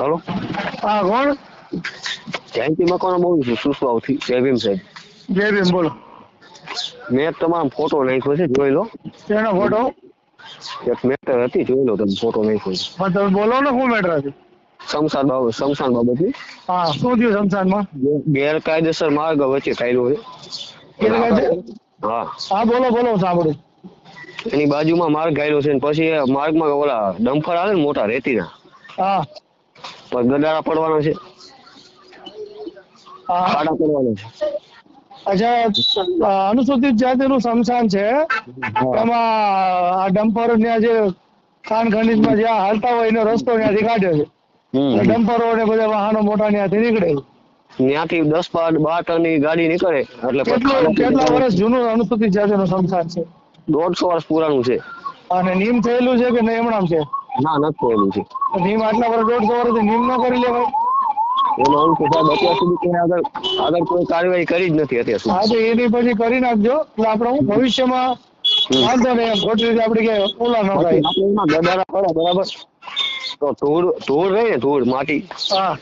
Hello હા કોણ? જયંતિ મકવાણા બોલું છું? સુસવાવથી જય ભીમ સાહેબ. જય ભીમ બોલો. મેં તમારો ફોટો નાખ્યો છે જોઈ લો. એનો ફોટો એક મેટર હતી જોઈ લો તમે ફોટો નાખ્યો છે. પણ તમે બોલો ને શું મેટર હતી? શમશાન બાબત શમશાન બાબતની? હા શું થયું શમશાનમાં? ગેરકાયદેસર માર્ગ વચ્ચે કાઢ્યો છે. હા. હા બોલો બોલો સાંભળું. એની બાજુમાં માર્ગ ગાયલો છે ને પછી માર્ગમાં ઓલા ડમ્ફર આવે ને મોટા રેતીના હા. ગડારા પડવાના છે. આડા પડવાના છે. અચ્છા અનુસૂચિત જાતિનું શમશાન છે. એમાં આ ડમ્પર ત્યાં જે ખાણ ખનીજમાં જ્યાં હાલતા હોય એનો રસ્તો ત્યાંથી કાઢ્યો છે. ડમ્પરો ને બધા વાહનો મોટા ત્યાંથી નીકળે ત્યાંથી દસ બાર બાર ટનની ગાડી નીકળે એટલે કેટલા વર્ષ જૂનું અનુસૂચિત જાતિનું સમસાન છે? દોઢસો વર્ષ પુરાણું છે. અને નીમ થયેલું છે કે નહીં હમણાં છે? ના નથી થયેલું છે. નીમ આટલા વર્ષ દોઢસો વર્ષથી નીમ ન કરી લેવાય. એનો છે સાહેબ અત્યાર સુધી કોઈ આગળ આગળ કોઈ કાર્યવાહી કરી જ નથી અત્યાર સુધી. હા તો એની પછી કરી નાખજો. એટલે આપણે હું ભવિષ્યમાં વાંધો નહીં એમ. ખોટી રીતે આપણે ક્યાંય ઓલા ન થાય. આપણે એમાં ગદારા પડે બરાબર? તો ધૂળ ધૂળ રહે ને ધૂળ માટી. હા.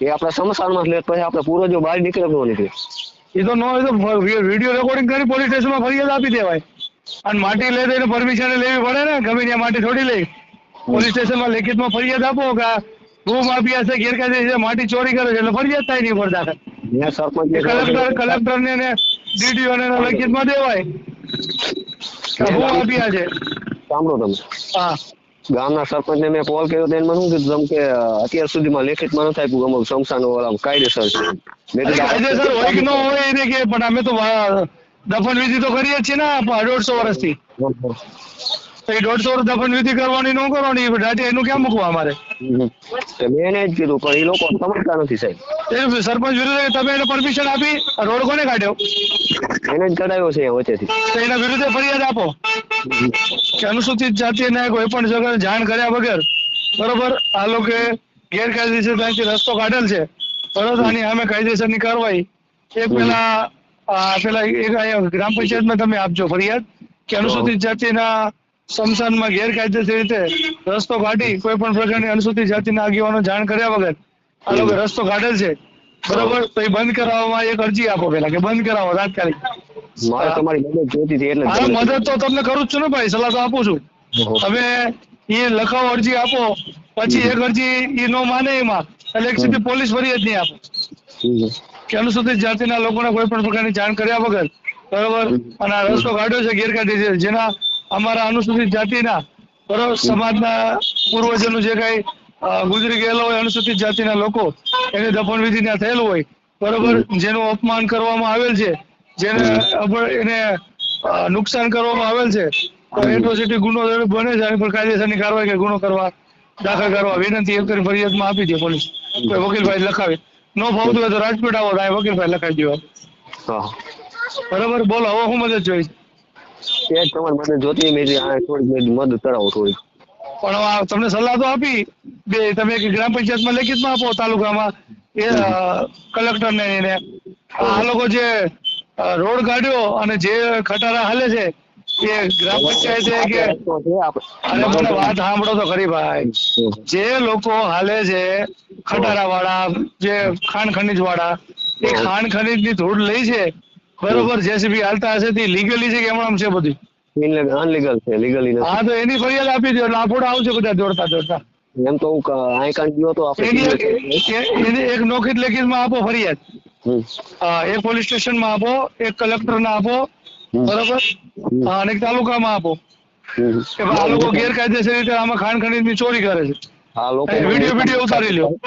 એ આપણા શમશાનમાં લે પછી આપણે પૂરો જો બહાર નીકળે ન નીકળે. એ તો નો એ તો વીડિયો રેકોર્ડિંગ કરી પોલીસ સ્ટેશનમાં ફરિયાદ આપી દેવાય. અને માટી લે તો એને પરમિશન લેવી પડે ને ગમે ત્યાં માટી થોડી લઈ. પોલીસ સ્ટેશનમાં લેખિતમાં ફરિયાદ આપો કે ભૂ માફિયા છે ગેરકાયદેસર માટી ચોરી કરે છે એટલે ફરિયાદ થાય નહીં ઉપર દાખલ. સરપંચ કલેક્ટર કલેક્ટર ને ડીડીઓ ને લેખિતમાં દેવાય. ભૂ માફિયા છે. સાંભળો તમે. હા. ગામના સરપંચને મેં કોલ કર્યો તો શું કીધું તમે કે અત્યાર સુધીમાં લેખિતમાં નથી આપ્યું અમારું સંસ્થાનો વાળા કાયદેસર છે. કાયદેસર હોય કે ન હોય એને કે પણ અમે તો દફન વિધિ તો કરીએ છીએ ને દોઢસો વર્ષથી. તો એ દોઢસો દફન વિધિ કરવાની નો કરવાની દાટી એનું ક્યાં મૂકવા અમારે? મેં જ કીધું પણ એ લોકો સમજતા નથી સાહેબ. સરપંચ વિરુદ્ધ તમે એને પરમિશન આપી રોડ કોને કાઢ્યો? એને જ કઢાવ્યો છે વચ્ચેથી. એના વિરુદ્ધ ફરિયાદ આપો. કે અનુસૂચિત જાતિને કોઈ પણ જગ્યાએ જાણ કર્યા વગર બરોબર આ લોકો ગેરકાયદેસર ત્યાંથી રસ્તો કાઢેલ છે. બરોબર આની સામે કાયદેસરની કાર્યવાહી. એક પેલા આ પેલા એક પંચાયત ગ્રામ પંચાયતમાં તમે આપજો ફરિયાદ કે અનુસૂચિત જાતિના સ્મશાનમાં ગેરકાયદેસર રીતે રસ્તો કાઢી કોઈ પણ પ્રકારની અનુસૂચિત જાતિના આગેવાનો જાણ કર્યા વગર આ લોકો રસ્તો કાઢેલ છે. બરોબર? તો એ બંધ કરાવવામાં એક અરજી આપો પેલા કે બંધ કરાવો તાત્કાલિક. મારે તમારી મદદ જોઈતી હતી એટલે મદદ તો તમને કરું જ છું ને ભાઈ સલાહ તો આપું છું. તમે એ લખાવો અરજી આપો પછી એક અરજી એ નો માને એમાં. એટલે એક સીધી પોલીસ ફરિયાદ નહીં આપો. કે અનુસૂચિત જાતિના લોકોને કોઈ પણ પ્રકારની જાણ કર્યા વગર બરોબર? અને આ રસ્તો કાઢ્યો છે ગેરકાયદેસર. જેના અમારા અનુસૂચિત જાતિના બરોબર સમાજના પૂર્વજોનું જે કઈ ગુજરી ગયેલો હોય અનુસૂચિત જાતિના લોકો એને દફન વિધિ ત્યાં થયેલું હોય બરોબર? જેનું અપમાન કરવામાં આવેલ છે જેને એને નુકસાન કરવામાં આવેલ છે તો એટ્રોસિટી ગુનો બને છે પર કાયદેસરની કાર્યવાહી કે ગુનો કરવા દાખલ કરવા વિનંતી એક કરી ફરિયાદમાં આપી દે પોલીસ. કોઈ વકીલભાઈ લખાવી. નો ફાવતું હોય તો રાજકોટ આવો તો વકીલભાઈ લખાવી દો બરોબર? બોલો હવે હું મદદ જોઈશ. તે તમારે મને જોતી મેં થોડીક મદદ કરાવો થોડી પણ આ તમને સલાહ તો આપી. બે તમે ગ્રામ પંચાયતમાં લેખિતમાં આપો તાલુકામાં. એ કલેક્ટર ને એને. આ લોકો જે રોડ કાઢ્યો અને જે ખટારા હાલે છે એ ગ્રામ પંચાયતે કે અરે મને વાત સાંભળો તો ખરી ભાઈ. જે લોકો હાલે છે ખટારા વાળા જે ખાણ ખનીજ વાળા એ ખાણ ખનીજની ધૂળ લઈ છે બરોબર જેસીબી હાલતા હશે તે લીગલી છે કે એમ છે બધું? અનલીગલ છે લીગલી નથી. હા તો એની ફરિયાદ આપી દો એટલે આપોડા આવશે બધા દોડતા દોડતા. એમ તો હું ક- અહીં કાન ગયો તો એની આપણે એ- એની એક નોખિત લેખિતમાં આપો ફરિયાદ. હમ. હા, એક પોલીસ સ્ટેશનમાં આપો એક કલેક્ટરને આપો હમ. બરોબર? હા, અને એક તાલુકામાં આપો. હમ. કે ભાઈ આ લોકો ગેરકાયદેસર રીતે આમાં ખાણ ખનીજની ચોરી કરે છે. આ લોકો એ વીડિયો વીડિયો ઉતારી લ્યો.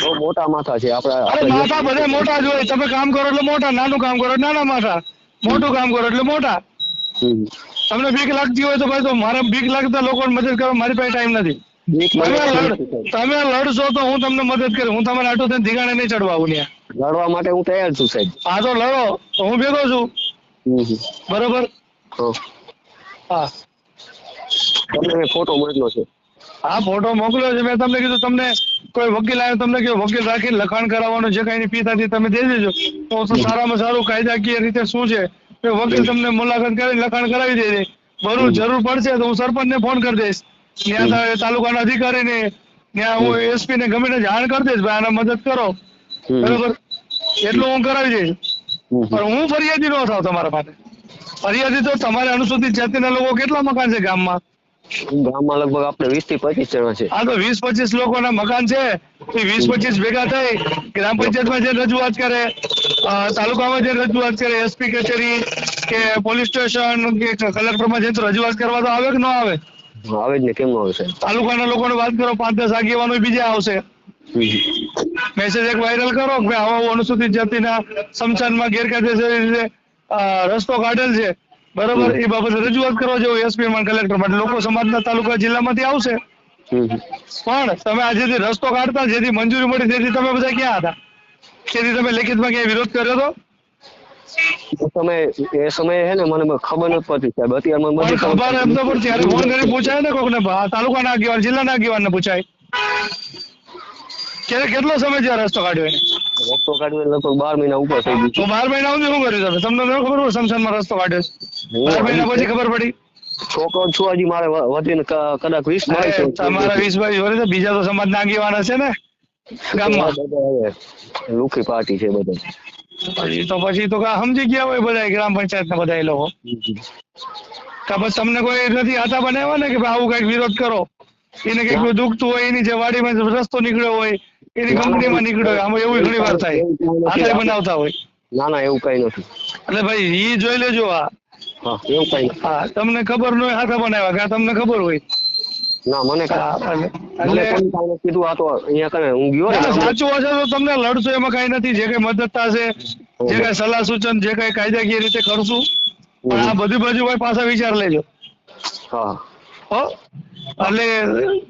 બહુ મોટા માથા છે. આપડા અરે માથા બધા મોટા જ હોય. તમે કામ કરો એટલે મોટા નાનું કામ કરો નાના માથા. મોટું કામ કરો એટલે મોટા. તમને બીક લાગતી હોય તો ભાઈ તો મારે બીક લાગતા લોકોને મદદ કરવા મારી પાસે ટાઈમ નથી. તમે લડશો તો હું તમને મદદ કરું હું તમારે આટો થઈને ધીગાણે નહીં ચડવા આવું લડવા માટે હું તૈયાર છું સાહેબ. આ તો લડો. તો હું ભેગો છું. બરોબર? હા. હા. તમને મેં ફોટો મોકલ્યો છે. આ ફોટો મોકલ્યો છે મેં તમને કીધું તમને કોઈ વકીલ આવ્યો તમને કે વકીલ રાખીને લખાણ કરાવવાનું જે કઈ ફી થતી તમે દઈ દેજો. તો સારામાં સારું કાયદાકીય રીતે શું છે? એ વકીલ તમને મુલાકાત કરીને લખાણ કરાવી દે બરું જરૂર પડશે તો હું સરપંચને ફોન કરી દઈશ. ત્યાં તાલુકાના તાલુકાના અધિકારીને ત્યાં હું એસપી ને ગમે જાણ કરી દઈશ ભાઈ આને મદદ કરો. બરોબર? એટલું હું કરાવી દઈશ. પણ હું ફરિયાદી ન થાવ તમારા માટે. ફરિયાદી તો તમારે અનુસૂચિત જાતિના લોકો કેટલા મકાન છે ગામમાં? ગામમાં લગભગ આપણે વીસથી પચીસ જણા છે આ તો વીસ પચીસ લોકોના મકાન છે. એ વીસ પચીસ ભેગા થઈ ગ્રામ પંચાયતમાં જે રજૂઆત કરે તાલુકામાં જે રજૂઆત કરે એસપી કચેરી કે પોલીસ સ્ટેશન કે કલેક્ટરમાં જઈને રજૂઆત કરવા તો આવે કે ન આવે? આવે જ ને. કેમ આવશે તાલુકાના લોકોને વાત કરો પાંચ દસ આગેવાનો બીજા આવશે. મેસેજ એક વાયરલ કરો કે આવા અનુસૂચિત જાતિના સ્મશાનમાં ગેરકાયદેસર રીતે રસ્તો કાઢેલ છે. બરોબર એ બાબતે રજૂઆત કરો જેવો એસપી માં કલેક્ટર માટે લોકો સમાજના તાલુકા જિલ્લામાંથી આવશે. પણ તમે આજે રસ્તો કાઢતા જેથી મંજૂરી મળી તેથી તમે બધા ક્યાં હતા? તેથી તમે લેખિતમાં ક્યાંય વિરોધ કર્યો હતો? એ એ સમયે હે ને મને ખબર નથી પડતી સાહેબ. અત્યારે મને બધી ખબર એમ તો પણ ત્યારે ફોન કરી પૂછાય ને કોકને તાલુકાના આગેવાન જિલ્લાના આગેવાનને પૂછાય. કે કેટલો સમય છે આ રસ્તો કાઢ્યો રસ્તો કાઢ્યો લગભગ બાર મહિના ઉપર થઈ ગયું તો બાર મહિના સુધી શું કર્યું તમે? તમને ખબર હોય શમશાનમાં રસ્તો કાઢ્યો? બાર મહિના પછી ખબર પડી. છોકરો છું હજી મારે વધીને કદાચ વીસ અરે, વર્ષ તમારા વીસભાઈ જોડે તો બીજા તો સમાજના આગેવાન હશે ને ગામમાં. પાર્ટી છે બધા. પછી તો પછી તો સમજી ગયા હોય બધા ગ્રામ પંચાયત ના બધા એ લોકો. કે તમને કોઈ નથી આતા બનાવ્યા ને કે ભાઈ આવું કંઈક વિરોધ કરો? એને કંઈક કોઈ દુખતું હોય એની જે વાડીમાં રસ્તો નીકળ્યો હોય એની કંપનીમાં નીકળ્યો હોય આમાં એવું ઘણી વાર થાય. આતા બનાવતા હોય. ના ના એવું કઈ નથી. એટલે ભાઈ એ જોઈ લેજો આ. હા એવું કઈ હા તમને ખબર ન હોય હાથા બનાવ્યા કે તમને ખબર હોય. ના મને એટલે કીધું આ તો અહીંયા કને હું ગયો. સાચું હશે તો તમને લડશો એમાં કઈ નથી જે કઈ મદદ થશે જે કઈ સલાહ સૂચન જે કઈ કાયદાકીય રીતે કરશું આ બધી બાજુ ભાઈ પાછા વિચાર લેજો. હા. એટલે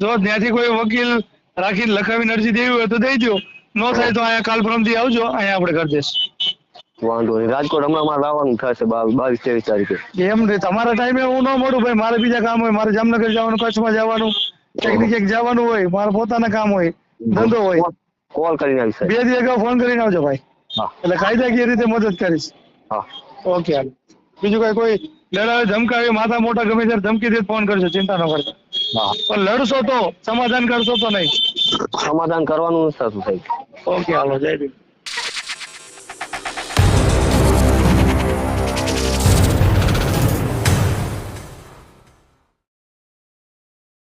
જો ત્યાંથી કોઈ વકીલ રાખીને લખાવીને અરજી દેવી હોય તો દઈ દો નો થાય તો અહીંયા કાલ પરમથી આવજો અહીંયા આપણે કરી દઈશું. વાંધો નહીં. રાજકોટ હમણાં મારે આવવાનું થશે બાવીસ ત્રેવીસ તારીખે. એમ નહીં તમારા ટાઈમે હું ન મળું ભાઈ. મારે બીજા કામ હોય મારે જામનગર જવાનું કચ્છમાં જવાનું ક્યાંક ક્યાંક જવાનું હોય મારે પોતાના કામ હોય ધંધો હોય. કોલ કરીને આવીશ બે દિવસ અગાઉ ફોન કરીને આવજો ભાઈ. એટલે કાયદાકીય રીતે મદદ કરીશ. હા. ઓકે હાલ. બીજું કઈ કોઈ લડાવે ધમકાવે માથા મોટા ગમે ત્યારે ધમકી દે ફોન કરજો ચિંતા ન કરતા. પણ લડશો તો સમાધાન કરશો તો નહીં. સમાધાન કરવાનું નથી થતું સાહેબ. ઓકે હાલો જય